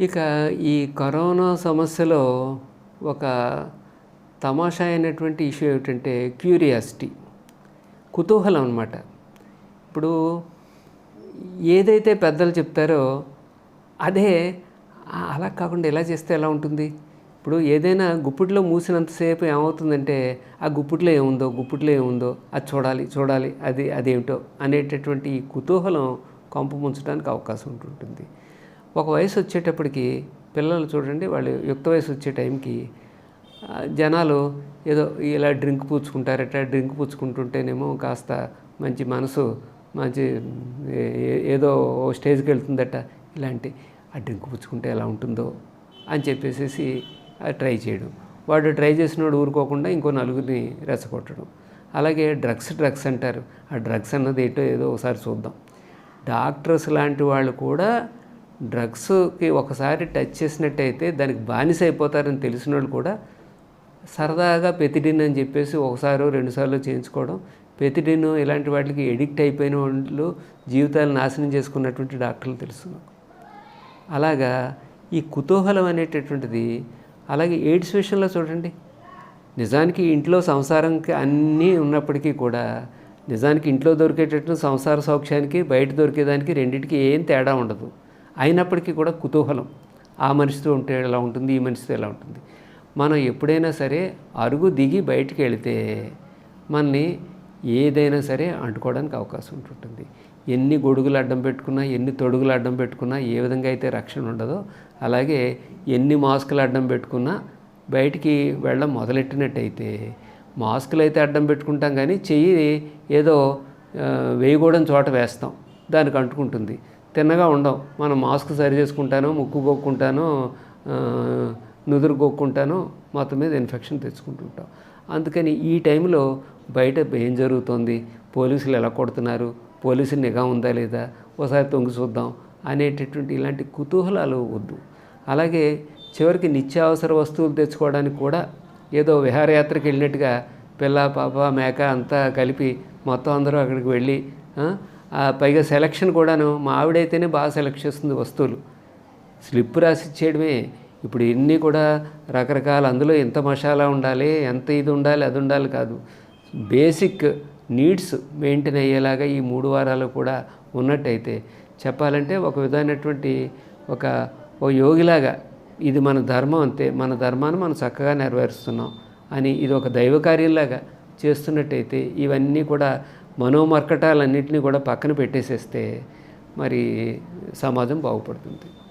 ఇక ఈ కరోనా సమస్యలో ఒక తమాషా అయినటువంటి ఇష్యూ ఏమిటంటే క్యూరియాసిటీ కుతూహలం అనమాట ఇప్పుడు ఏదైతే పెద్దలు చెప్తారో అదే అలా కాకుండా ఎలా చేస్తే ఎలా ఉంటుంది? ఇప్పుడు ఏదైనా గుప్పిట్లో మూసినంతసేపు ఏమవుతుందంటే ఆ గుప్పిట్లో ఏముందో గుప్పిట్లో ఏముందో అది చూడాలి చూడాలి అది అదేమిటో అనేటటువంటి ఈ కుతూహలం కంపు ముంచడానికి అవకాశం ఉంటుంటుంది. ఒక వయసు వచ్చేటప్పటికి పిల్లలు చూడండి వాళ్ళు యుక్త వయసు వచ్చే టైంకి జనాలు ఏదో ఇలా డ్రింక్ పుచ్చుకుంటారట డ్రింక్ పుచ్చుకుంటుంటేనేమో కాస్త మంచి మనసు మంచి ఏదో ఓ స్టేజ్కి వెళ్తుందట ఇలాంటి ఆ డ్రింక్ పుచ్చుకుంటే ఎలా ఉంటుందో? అని చెప్పేసి ట్రై చేయడం. వాడు ట్రై చేసినోడు ఊరుకోకుండా ఇంకో నలుగురిని రెచ్చగొట్టడం. అలాగే డ్రగ్స్ డ్రగ్స్ అంటారు. ఆ డ్రగ్స్ అన్నది ఏంటో ఏదో ఒకసారి చూద్దాం. డాక్టర్స్ లాంటి వాళ్ళు కూడా డ్రగ్స్కి ఒకసారి టచ్ చేసినట్టయితే దానికి బానిస అయిపోతారని తెలిసిన వాళ్ళు కూడా సరదాగా పెతిడిన్ అని చెప్పేసి ఒకసారి రెండుసార్లు చేయించుకోవడం. పెతిడిన్ ఇలాంటి వాటికి ఎడిక్ట్ అయిపోయిన వాళ్ళు జీవితాలు నాశనం చేసుకున్నటువంటి డాక్టర్లు తెలుసు అలాగా ఈ కుతూహలం అనేటటువంటిది అలాగే ఎయిడ్స్ విషయంలో చూడండి. నిజానికి ఇంట్లో సంసారంకి అన్నీ ఉన్నప్పటికీ కూడా నిజానికి ఇంట్లో దొరికేటట్టు సంసార సౌఖ్యానికి బయట దొరికేదానికి రెండింటికి ఏం తేడా ఉండదు. అయినప్పటికీ కూడా కుతూహలం. ఆ మనిషితో ఉంటే ఎలా ఉంటుంది? ఈ మనిషితో ఎలా ఉంటుంది? మనం ఎప్పుడైనా సరే అరుగు దిగి బయటికి వెళితే మనని ఏదైనా సరే అంటుకోవడానికి అవకాశం ఉంటుంటుంది. ఎన్ని గొడుగులు అడ్డం పెట్టుకున్నా ఎన్ని తొడుగులు అడ్డం పెట్టుకున్నా ఏ విధంగా అయితే రక్షణ ఉండదో అలాగే ఎన్ని మాస్కులు అడ్డం పెట్టుకున్నా బయటికి వెళ్ళడం మొదలెట్టినట్టయితే మాస్కులు అయితే అడ్డం పెట్టుకుంటాం కానీ చెయ్యి ఏదో వేయకూడని చోట వేస్తాం. దానికి అంటుకుంటుంది. తిన్నగా ఉండవు. మనం మాస్క్ సరి చేసుకుంటాను ముక్కు కొక్కుంటాను నుదురు కొక్కుంటాను మొత్తం మీద ఇన్ఫెక్షన్ తెచ్చుకుంటుంటాం అందుకని ఈ టైంలో బయట ఏం జరుగుతోంది? పోలీసులు ఎలా కొడుతున్నారు? పోలీసులు నిఘా ఉందా లేదా? ఒకసారి తొంగి చూద్దాం అనేటటువంటి ఇలాంటి కుతూహలాలు వద్దు. అలాగే చివరికి నిత్యావసర వస్తువులు తెచ్చుకోవడానికి కూడా ఏదో విహారయాత్రకు వెళ్ళినట్టుగా పిల్ల పాప మేక అంతా కలిపి మొత్తం అందరూ అక్కడికి వెళ్ళి పైగా సెలక్షన్ కూడాను మా ఆవిడైతేనే బాగా సెలెక్ట్ చేస్తుంది వస్తువులు. స్లిప్ రాసి ఇచ్చేయడమే ఇప్పుడు ఇన్ని కూడా రకరకాల అందులో ఎంత మసాలా ఉండాలి ఎంత ఇది ఉండాలి అది ఉండాలి కాదు. బేసిక్ నీడ్స్ మెయింటైన్ అయ్యేలాగా ఈ మూడు వారాలు కూడా ఉన్నట్టయితే చెప్పాలంటే ఒక విధమైనటువంటి ఒక ఓ యోగిలాగా ఇది మన ధర్మం అంతే. మన ధర్మాన్ని మనం చక్కగా నెరవేరుస్తున్నాం అని ఇది ఒక దైవ కార్యంలాగా చేస్తున్నట్టయితే ఇవన్నీ కూడా మనోమర్కటాలన్నింటినీ కూడా పక్కన పెట్టేసేస్తే మరి సమాజం బాగుపడుతుంది.